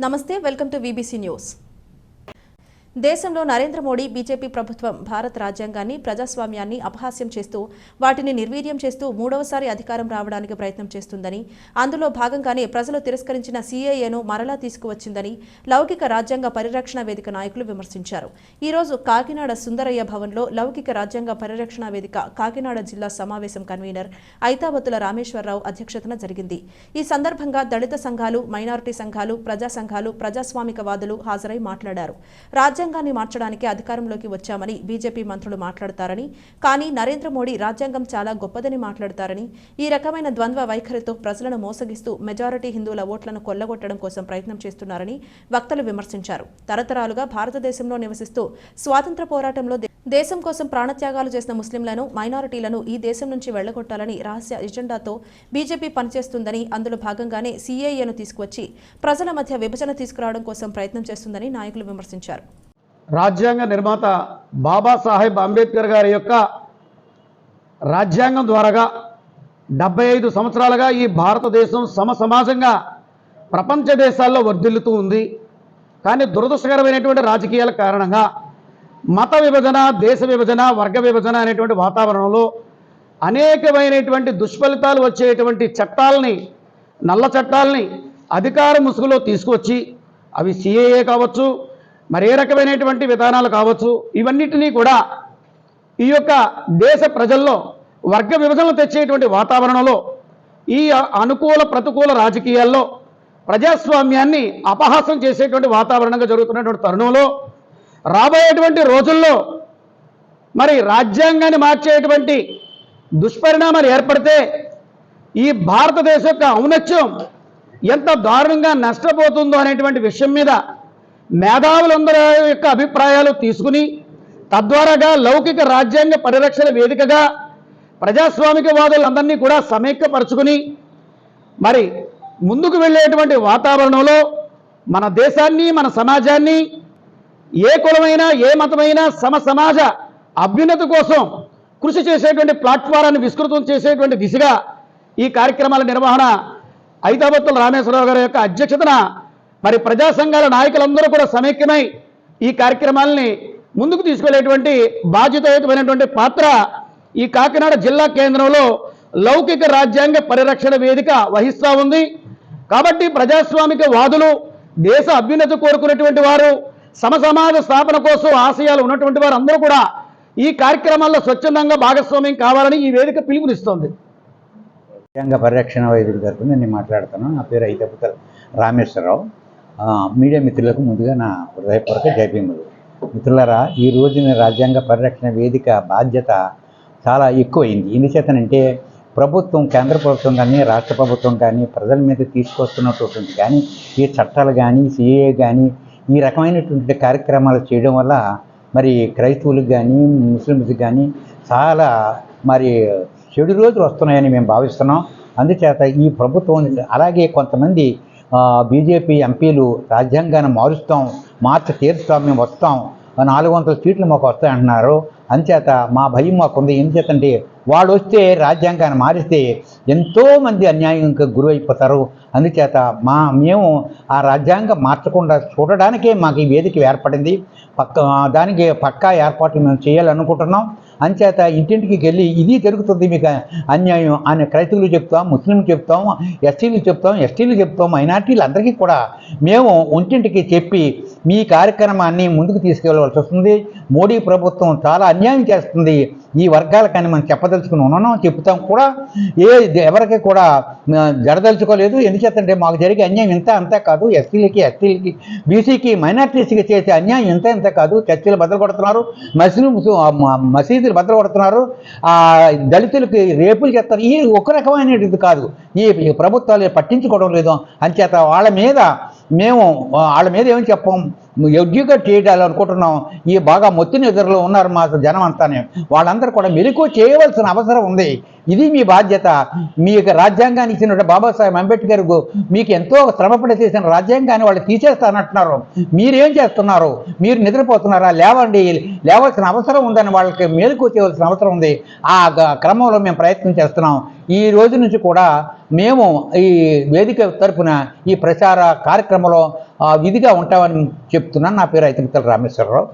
నమస్తే welcome to VBC news దేశంలో Narendra Modi BJP ప్రభుత్వం భారత రాజ్యాంగాన్ని ప్రజాస్వామ్యాన్ని అపహాస్యం చేస్తూ వాటిని నిర్వీర్యం చేస్తూ మూడవసారి అధికారం రావడానికి ప్రయత్నం చేస్తుందని అందులో భాగంగానే ప్రజలు తిరస్కరించిన సీఏఏను మరలా తీసుకువచ్చిందని లౌకిక రాజ్యాంగ పరిరక్షణ వేదిక నాయకులు విమర్శించారు. ఈరోజు కాకినాడ సుందరయ్య భవన్లో లౌకిక రాజ్యాంగ పరిరక్షణ వేదిక కాకినాడ జిల్లా సమావేశం కన్వీనర్ ఐతావతుల రామేశ్వరరావు అధ్యక్షతన జరిగింది. ఈ సందర్భంగా దళిత సంఘాలు మైనారిటీ సంఘాలు ప్రజా సంఘాలు ప్రజాస్వామికవాదులు హాజరై మాట్లాడారు. రాజ్య రాజ్యాంగాన్ని మార్చడానికి అధికారంలోకి వచ్చామని బీజేపీ మంత్రులు మాట్లాడతారని కానీ నరేంద్ర మోడీ రాజ్యాంగం చాలా గొప్పదని మాట్లాడతారని ఈ రకమైన ద్వంద్వ వైఖరితో ప్రజలను మోసగిస్తూ మెజారిటీ హిందువుల ఓట్లను కొల్లగొట్టడం కోసం ప్రయత్నం చేస్తున్నారని వక్తలు విమర్శించారు. తరతరాలుగా భారతదేశంలో నివసిస్తూ స్వాతంత్ర పోరాటంలో దే- దేశం కోసం ప్రాణత్యాగాలు చేసిన ముస్లింలను మైనారిటీలను ఈ దేశం నుంచి వెళ్ళగొట్టాలని రహస్య ఎజెండాతో బీజేపీ పనిచేస్తుందని అందులో భాగంగానే సీఏఏను తీసుకువచ్చి ప్రజల మధ్య విభజన తీసుకురావడం కోసం ప్రయత్నం చేస్తుందని నాయకులు విమర్శించారు. రాజ్యాంగ నిర్మాత బాబాసాహెబ్ అంబేద్కర్ గారి యొక్క రాజ్యాంగం ద్వారాగా డెబ్బై ఐదు సంవత్సరాలుగా ఈ భారతదేశం సమసమాజంగా ప్రపంచ దేశాల్లో వర్ధిల్లుతూ ఉంది. కానీ దురదృష్టకరమైనటువంటి రాజకీయాల కారణంగా మత విభజన దేశ విభజన వర్గ విభజన అనేటువంటి వాతావరణంలో అనేకమైనటువంటి దుష్ఫలితాలు వచ్చేటువంటి చట్టాలని నల్ల చట్టాలని అధికార ముసుగులో తీసుకొచ్చి అవి సిఏఏ కావచ్చు మరి ఏ రకమైనటువంటి విధానాలు కావచ్చు? ఇవన్నిటినీ కూడా ఈ యొక్క దేశ ప్రజల్లో వర్గ విభజనలు తెచ్చేటువంటి వాతావరణంలో ఈ అనుకూల ప్రతికూల రాజకీయాల్లో ప్రజాస్వామ్యాన్ని అపహాసం చేసేటువంటి వాతావరణంగా జరుగుతున్నటువంటి తరుణంలో రాబోయేటువంటి రోజుల్లో మరి రాజ్యాంగాన్ని మార్చేటువంటి దుష్పరిణామాలు ఏర్పడితే ఈ భారతదేశ యొక్క ఔన్నత్యం ఎంత దారుణంగా నష్టపోతుందో అనేటువంటి విషయం మీద మేధావులందరి యొక్క అభిప్రాయాలు తీసుకుని తద్వారాగా లౌకిక రాజ్యాంగ పరిరక్షణ వేదికగా ప్రజాస్వామికవాదులందరినీ కూడా సమైక్యపరచుకుని మరి ముందుకు వెళ్ళేటువంటి వాతావరణంలో మన దేశాన్ని మన సమాజాన్ని ఏ కులమైనా ఏ మతమైనా సమ సమాజ అభ్యున్నతి కోసం కృషి చేసేటువంటి ప్లాట్ఫారాన్ని విస్తృతం చేసేటువంటి దిశగా ఈ కార్యక్రమాల నిర్వహణ ఐతాబత్తుల రామేశ్వరరావు గారి యొక్క అధ్యక్షతన మరి ప్రజా సంఘాల నాయకులందరూ కూడా సమైక్యమై ఈ కార్యక్రమాలని ముందుకు తీసుకెళ్ళేటువంటి బాధ్యతాయుతమైనటువంటి పాత్ర ఈ కాకినాడ జిల్లా కేంద్రంలో లౌకిక రాజ్యాంగ పరిరక్షణ వేదిక వహిస్తూ ఉంది. కాబట్టి ప్రజాస్వామిక వాదులు దేశ అభ్యున్నతి కోరుకునేటువంటి వారు సమసమాజ స్థాపన కోసం ఆశయాలు ఉన్నటువంటి వారు అందరూ కూడా ఈ కార్యక్రమాల్లో స్వచ్ఛందంగా భాగస్వామ్యం కావాలని ఈ వేదిక పిలుపునిస్తోంది. రాజ్యాంగ పరిరక్షణ వేదిక తరపున నేను మాట్లాడుతున్నాను. నా పేరు అయితే రామేశ్వరరావు. మీడియా మిత్రులకు ముందుగా నా హృదయపూర్వక జయభీములు మిత్రులరా ఈ రోజున రాజ్యాంగ పరిరక్షణ వేదిక బాధ్యత చాలా ఎక్కువైంది. ఎందుచేతనంటే ప్రభుత్వం కేంద్ర ప్రభుత్వం కానీ రాష్ట్ర ప్రభుత్వం కానీ ప్రజల మీద తీసుకొస్తున్నటువంటి కానీ ఈ చట్టాలు కానీ సిఏ కానీ ఈ రకమైనటువంటి కార్యక్రమాలు చేయడం వల్ల మరి క్రైస్తవులకు కానీ ముస్లిమ్స్కి కానీ చాలా మరి చెడు రోజులు వస్తున్నాయని మేము భావిస్తున్నాం. అందుచేత ఈ ప్రభుత్వం అలాగే కొంతమంది బీజేపీ ఎంపీలు రాజ్యాంగాన్ని మారుస్తాం మార్చి తీరుస్తాం మేము వస్తాం నాలుగు వందల సీట్లు మాకు వస్తాయి అంటున్నారు అంచేత మా భయం మాకుంది. ఎందుచేతంటే వాడు వస్తే రాజ్యాంగాన్ని మారిస్తే ఎంతోమంది అన్యాయంకి గురైపోతారు. అందుచేత మా మేము ఆ రాజ్యాంగం మార్చకుండా చూడడానికే మాకు ఈ వేదిక ఏర్పడింది. పక్క దానికి పక్కా ఏర్పాట్లు మేము చేయాలనుకుంటున్నాం. అంచేత ఇంటింటికి వెళ్ళి ఇది జరుగుతుంది మీకు అన్యాయం అని క్రైస్తవులు చెప్తాం ముస్లింలు చెప్తాం ఎస్టీలు చెప్తాం ఎస్టీలు చెప్తాం మైనార్టీలు అందరికీ కూడా మేము ఒంటింటికి చెప్పి మీ కార్యక్రమాన్ని ముందుకు తీసుకెళ్ళవలసి వస్తుంది. మోడీ ప్రభుత్వం చాలా అన్యాయం చేస్తుంది. ఈ వర్గాలకని మనం చెప్పదలుచుకుని ఉన్నాం చెప్తాం కూడా. ఏ ఎవరికి కూడా జడదలుచుకోలేదు ఎందుచేతంటే మాకు జరిగే అన్యాయం ఇంత అంతా కాదు. ఎస్సీలకి ఎస్టీలకి బీసీకి మైనార్టీస్కి చేసే అన్యాయం ఇంత ఇంత కాదు. చర్చిలు బద్దలు కొడుతున్నారు మసీదు మసీదులు బద్దలు కొడుతున్నారు దళితులకి రేపులు చేస్తారు. ఈ ఒక రకమైనది కాదు. ఈ ఈ ప్రభుత్వాలు పట్టించుకోవడం లేదు. అంచేత వాళ్ళ మీద మేము వాళ్ళ మీద ఏమని చెప్పం? ఎడ్యుకేట్ చేయాలి అనుకుంటున్నాం ఈ బాగా మొత్తి నిద్రలో ఉన్నారు మా జనం అంతానే వాళ్ళందరూ కూడా మెలకు చేయవలసిన అవసరం ఉంది. ఇది మీ బాధ్యత. మీ యొక్క రాజ్యాంగాన్ని ఇచ్చిన బాబాసాహెబ్ అంబేద్కర్ మీకు ఎంతో శ్రమపడి చేసిన రాజ్యాంగాన్ని వాళ్ళు తీసేస్తానంటున్నారు. మీరేం చేస్తున్నారు? మీరు నిద్రపోతున్నారా? లేవండి. లేవాల్సిన అవసరం ఉందని వాళ్ళకి మేలుకు చేయవలసిన అవసరం ఉంది. ఆ గ- క్రమంలో మేము ప్రయత్నం చేస్తున్నాం. ఈ రోజు నుంచి కూడా మేము ఈ వేదిక తరఫున ఈ ప్రచార కార్యక్రమంలో విధిగా ఉంటామని చెప్తున్నాను. నా పేరు ఐతమితల రామేశ్వరరావు.